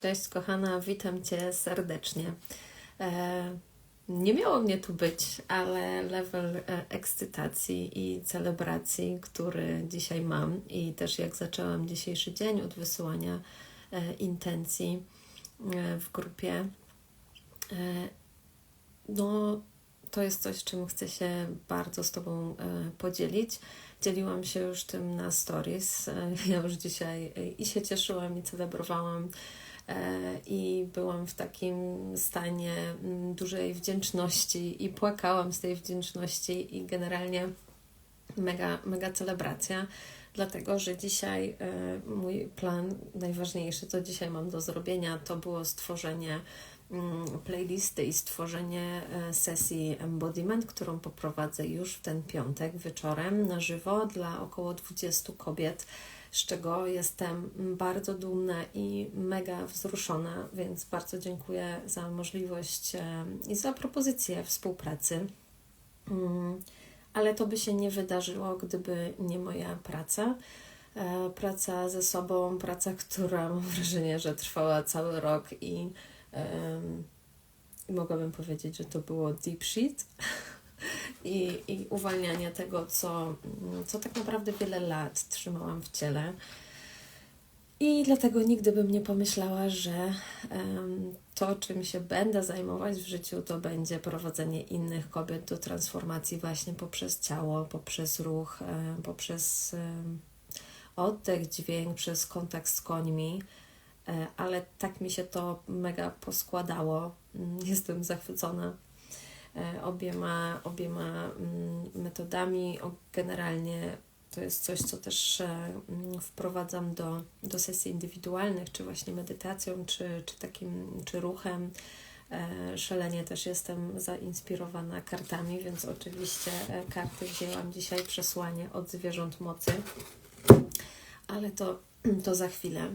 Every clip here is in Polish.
Cześć kochana, witam Cię serdecznie. E, nie miało mnie tu być, ale level e, ekscytacji i celebracji, który dzisiaj mam i też jak zaczęłam dzisiejszy dzień od wysyłania e, intencji w grupie, no to jest coś, czym chcę się bardzo z Tobą podzielić. Dzieliłam się już tym na stories. Ja już dzisiaj i się cieszyłam i celebrowałam i byłam w takim stanie mm, dużej wdzięczności i płakałam z tej wdzięczności i generalnie mega, mega celebracja, dlatego że dzisiaj e, mój plan najważniejszy, co dzisiaj mam do zrobienia, to było stworzenie mm, playlisty i stworzenie e, sesji embodiment, którą poprowadzę już w ten piątek wieczorem na żywo dla około 20 kobiet z czego jestem bardzo dumna i mega wzruszona, więc bardzo dziękuję za możliwość e, i za propozycję współpracy. Mm, ale to by się nie wydarzyło, gdyby nie moja praca. E, praca ze sobą, praca, która mam wrażenie, że trwała cały rok i, i mogłabym powiedzieć, że to było deep shit. i, i uwalniania tego, co, co tak naprawdę wiele lat trzymałam w ciele. I dlatego nigdy bym nie pomyślała, że um, to, czym się będę zajmować w życiu, to będzie prowadzenie innych kobiet do transformacji właśnie poprzez ciało, poprzez ruch, um, poprzez um, oddech, dźwięk, przez kontakt z końmi. Um, ale tak mi się to mega poskładało. Mm, jestem zachwycona obiema, obiema mm, metodami. Generalnie to jest coś, co też e, mm, wprowadzam do, do sesji indywidualnych, czy właśnie medytacją, czy, czy takim, czy ruchem. E, szalenie też jestem zainspirowana kartami, więc oczywiście karty wzięłam dzisiaj przesłanie od zwierząt mocy, ale to, to za chwilę.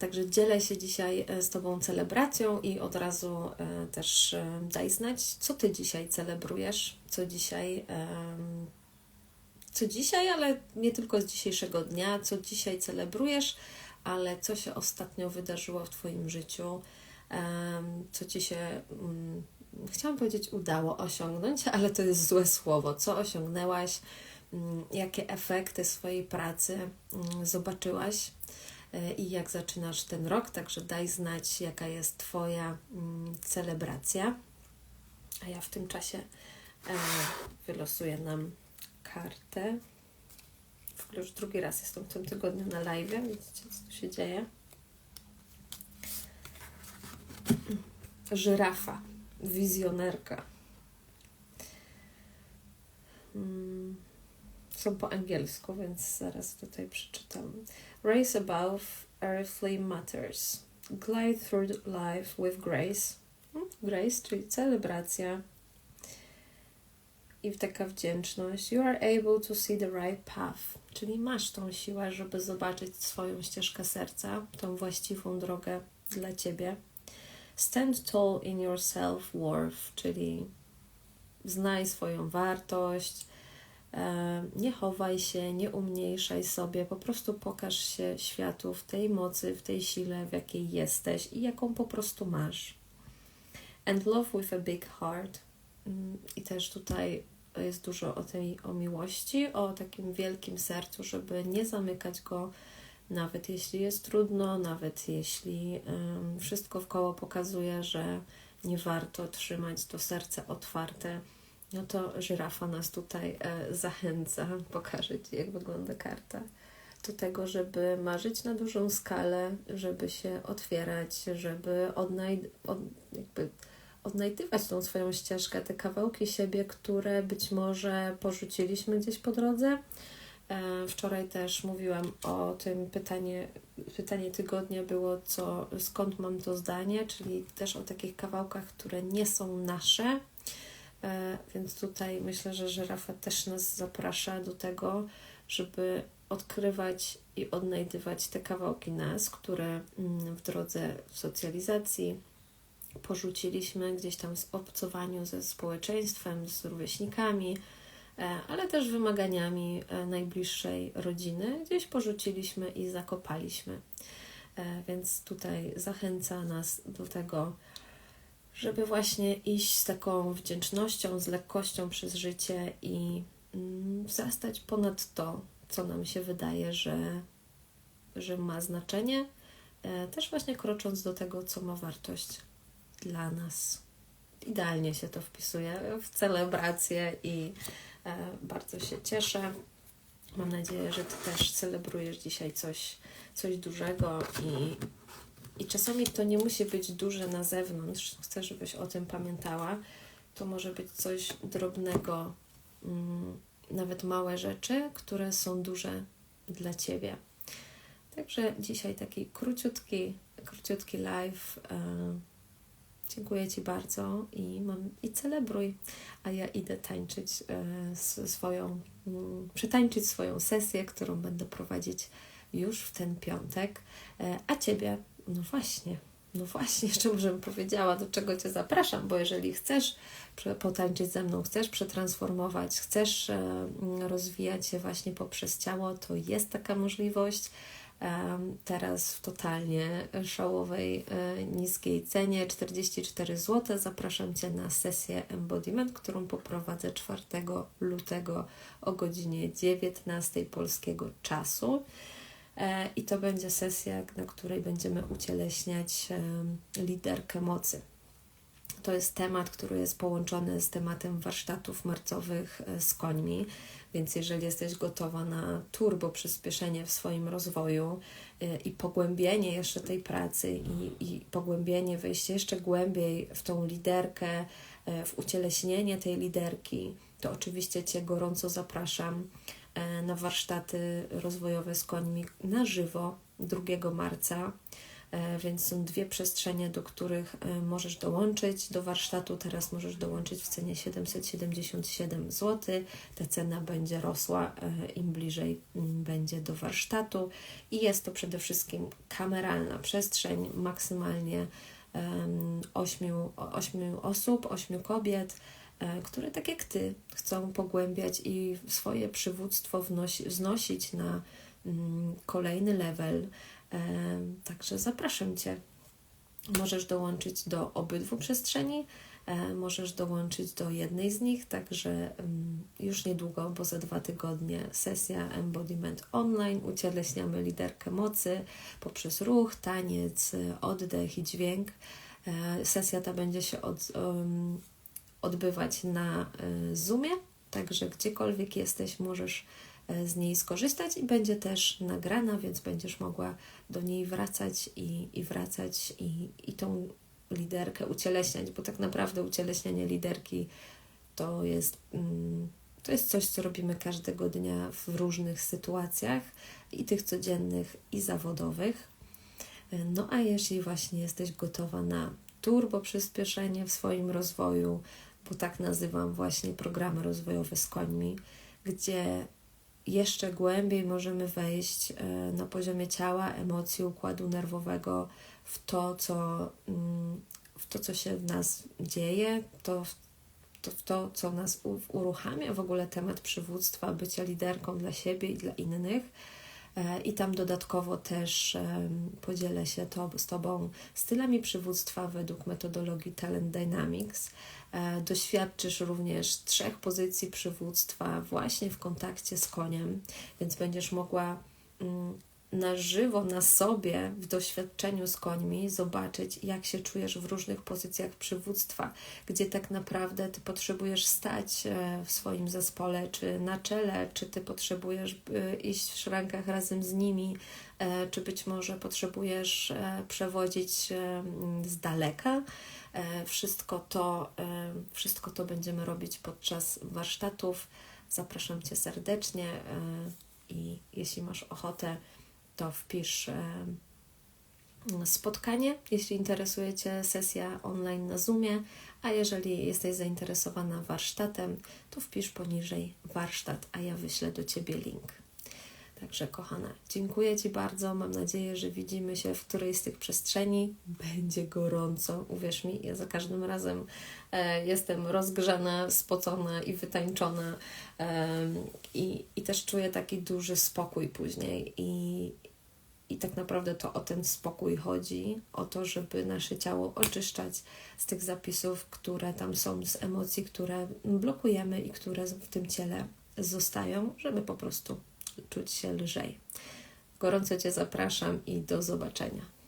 Także dzielę się dzisiaj e, z Tobą celebracją i od razu e, też e, daj znać, co Ty dzisiaj celebrujesz, co dzisiaj, co dzisiaj, ale nie tylko z dzisiejszego dnia, co dzisiaj celebrujesz, ale co się ostatnio wydarzyło w Twoim życiu, co Ci się, mm, chciałam powiedzieć, udało osiągnąć, ale to jest złe słowo. Co osiągnęłaś, mm, jakie efekty swojej pracy mm, zobaczyłaś i jak zaczynasz ten rok, także daj znać, jaka jest Twoja mm, celebracja. A ja w tym czasie e, wylosuję nam kartę. W ogóle już drugi raz jestem w tym tygodniu na live. Widzicie, co tu się dzieje? Żyrafa, wizjonerka. Hmm są po angielsku, więc zaraz tutaj przeczytam. Race above earthly matters. Glide through life with grace. Hmm? Grace, czyli celebracja i taka wdzięczność. You are able to see the right path, czyli masz tą siłę, żeby zobaczyć swoją ścieżkę serca, tą właściwą drogę dla ciebie. Stand tall in your self-worth, czyli znaj swoją wartość, nie chowaj się, nie umniejszaj sobie, po prostu pokaż się światu w tej mocy, w tej sile, w jakiej jesteś i jaką po prostu masz. And love with a big heart. Mm, I też tutaj jest dużo o tej o miłości, o takim wielkim sercu, żeby nie zamykać go, nawet jeśli jest trudno, nawet jeśli wszystko koło pokazuje, że nie warto trzymać to serce otwarte no to żyrafa nas tutaj e, zachęca, pokażę Ci, jak wygląda karta, do tego, żeby marzyć na dużą skalę, żeby się otwierać, żeby odnajd od, jakby odnajdywać tą swoją ścieżkę, te kawałki siebie, które być może porzuciliśmy gdzieś po drodze. E, wczoraj też mówiłam o tym pytanie, pytanie tygodnia było, co, skąd mam to zdanie, czyli też o takich kawałkach, które nie są nasze, więc tutaj myślę, że żyrafa też nas zaprasza do tego, żeby odkrywać i odnajdywać te kawałki nas, które mm, w drodze socjalizacji porzuciliśmy gdzieś tam z obcowaniu ze społeczeństwem, z rówieśnikami, e, ale też wymaganiami e, najbliższej rodziny, gdzieś porzuciliśmy i zakopaliśmy. Więc tutaj zachęca nas do tego, żeby właśnie iść z taką wdzięcznością, z lekkością przez życie i mm, wzrastać ponad to, co nam się wydaje, że, że ma znaczenie, e, też właśnie krocząc do tego, co ma wartość dla nas. Idealnie się to wpisuje w celebrację i e, bardzo się cieszę. Mam nadzieję, że Ty też celebrujesz dzisiaj coś, coś dużego i i czasami to nie musi być duże na zewnątrz, chcę, żebyś o tym pamiętała. To może być coś drobnego, mm, nawet małe rzeczy, które są duże dla Ciebie. Także dzisiaj taki króciutki, króciutki live. E, dziękuję Ci bardzo i, mam, i celebruj, a ja idę tańczyć e, swoją, mm, przetańczyć swoją sesję, którą będę prowadzić już w ten piątek. E, a Ciebie no właśnie, no właśnie, jeszcze bym powiedziała, do czego Cię zapraszam, bo jeżeli chcesz potańczyć ze mną, chcesz przetransformować, chcesz e, rozwijać się właśnie poprzez ciało, to jest taka możliwość. Teraz w totalnie szałowej, e, niskiej cenie 44 zł. Zapraszam Cię na sesję Embodiment, którą poprowadzę 4 lutego o godzinie 19 polskiego czasu. E, i to będzie sesja, na której będziemy ucieleśniać liderkę mocy. To jest temat, który jest połączony z tematem warsztatów marcowych e, z końmi, więc jeżeli jesteś gotowa na turbo przyspieszenie w swoim rozwoju e, i pogłębienie jeszcze tej pracy i, i pogłębienie, wejście jeszcze głębiej w tą liderkę, w ucieleśnienie tej liderki, to oczywiście Cię gorąco zapraszam E, na warsztaty rozwojowe z końmi na żywo 2 marca. E, więc są dwie przestrzenie, do których e, możesz dołączyć do warsztatu. Teraz możesz dołączyć w cenie 777 zł. Ta cena będzie rosła im bliżej mm, będzie do warsztatu. I jest to przede wszystkim kameralna przestrzeń, maksymalnie 8, 8 osób, 8 kobiet E, które tak jak Ty chcą pogłębiać i swoje przywództwo wznosić na mm, kolejny level. E, także zapraszam Cię. Możesz dołączyć do obydwu przestrzeni, e, możesz dołączyć do jednej z nich, także mm, już niedługo, bo za dwa tygodnie sesja Embodiment Online. Ucieleśniamy liderkę mocy poprzez ruch, taniec, oddech i dźwięk. Sesja ta będzie się od, odbywać na e, Zoomie, także gdziekolwiek jesteś, możesz e, z niej skorzystać i będzie też nagrana, więc będziesz mogła do niej wracać i, i wracać i, i tą liderkę ucieleśniać, bo tak naprawdę ucieleśnianie liderki to jest, mm, to jest coś, co robimy każdego dnia w różnych sytuacjach i tych codziennych, i zawodowych. E, no a jeśli właśnie jesteś gotowa na turbo przyspieszenie w swoim rozwoju, bo tak nazywam właśnie programy rozwojowe z końmi, gdzie jeszcze głębiej możemy wejść e, na poziomie ciała, emocji, układu nerwowego w to, co, mm, w to, co się w nas dzieje, to, to, w to, co nas uruchamia w ogóle temat przywództwa, bycia liderką dla siebie i dla innych I tam dodatkowo też podzielę się to, z Tobą stylami przywództwa według metodologii Talent Dynamics. E, doświadczysz również trzech pozycji przywództwa właśnie w kontakcie z koniem, więc będziesz mogła mm, na żywo, na sobie, w doświadczeniu z końmi, zobaczyć, jak się czujesz w różnych pozycjach przywództwa, gdzie tak naprawdę ty potrzebujesz stać e, w swoim zespole, czy na czele, czy ty potrzebujesz e, iść w szrankach razem z nimi, e, czy być może potrzebujesz przewodzić z daleka. Wszystko to, wszystko to będziemy robić podczas warsztatów. Zapraszam Cię serdecznie i jeśli masz ochotę, to wpisz spotkanie, jeśli interesuje Cię sesja online na Zoomie, a jeżeli jesteś zainteresowana warsztatem, to wpisz poniżej warsztat, a ja wyślę do Ciebie link. Także kochana, dziękuję Ci bardzo. Mam nadzieję, że widzimy się w którejś z tych przestrzeni. Będzie gorąco, uwierz mi, ja za każdym razem e, jestem rozgrzana, spocona i wytańczona e, i, i też czuję taki duży spokój później i, I tak naprawdę to o ten spokój chodzi, o to, żeby nasze ciało oczyszczać z tych zapisów, które tam są, z emocji, które blokujemy i które w tym ciele zostają, żeby po prostu czuć się lżej. Gorąco Cię zapraszam i do zobaczenia.